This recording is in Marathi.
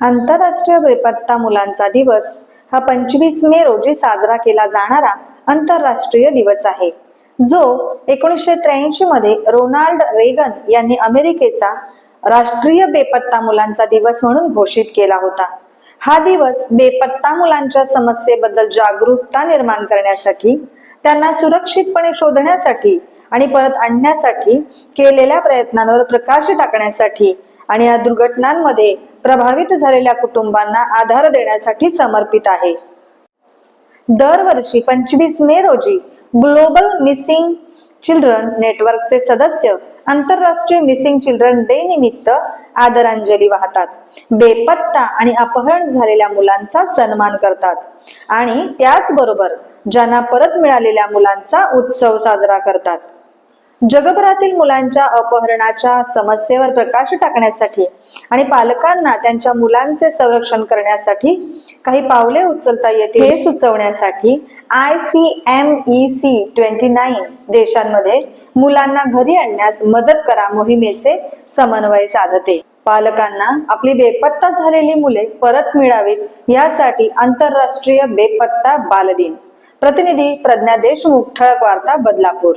आंतरराष्ट्रीय बेपत्ता मुलांचा दिवस. हा पंचवीस मे रोजी साजरा केला जाणारा आंतरराष्ट्रीय दिवस आहे. जो एकोणीसशे त्र्याऐंशी मध्ये रोनाल्ड रेगन यांनी अमेरिकेचा राष्ट्रीय बेपत्ता मुलांचा दिवस म्हणून घोषित केला होता. हा दिवस बेपत्ता मुलांच्या समस्येबद्दल जागरूकता निर्माण करण्यासाठी त्यांना सुरक्षितपणे शोधण्यासाठी आणि परत आणण्यासाठी केलेल्या प्रयत्नांवर प्रकाश टाकण्यासाठी आणि या दुर्घटनांमध्ये प्रभावित झालेल्या कुटुंबांना आधार देण्यासाठी समर्पित आहे. दरवर्षी पंचवीस मे रोजी ग्लोबल मिसिंग चिल्ड्रन नेटवर्कचे सदस्य आंतरराष्ट्रीय मिसिंग चिल्ड्रन डे निमित्त आदरांजली वाहतात. बेपत्ता आणि अपहरण झालेल्या मुलांचा सन्मान करतात. आणि त्याचबरोबर ज्यांना परत मिळालेल्या मुलांचा उत्सव साजरा करतात. जगभरातील मुलांच्या अपहरणाच्या समस्येवर प्रकाश टाकण्यासाठी आणि पालकांना त्यांच्या मुलांचे संरक्षण करण्यासाठी काही पावले उचलता येतील हे सुचवण्यासाठी I C M E C twenty nine देशांमध्ये मुलांना घरी आणण्यास मदत करा मोहिमेचे समन्वय साधते. पालकांना आपली बेपत्ता झालेली मुले परत मिळावीत यासाठी आंतरराष्ट्रीय बेपत्ता बालदिन. प्रतिनिधी प्रज्ञा देशमुख ठळक वार्ता बदलापूर.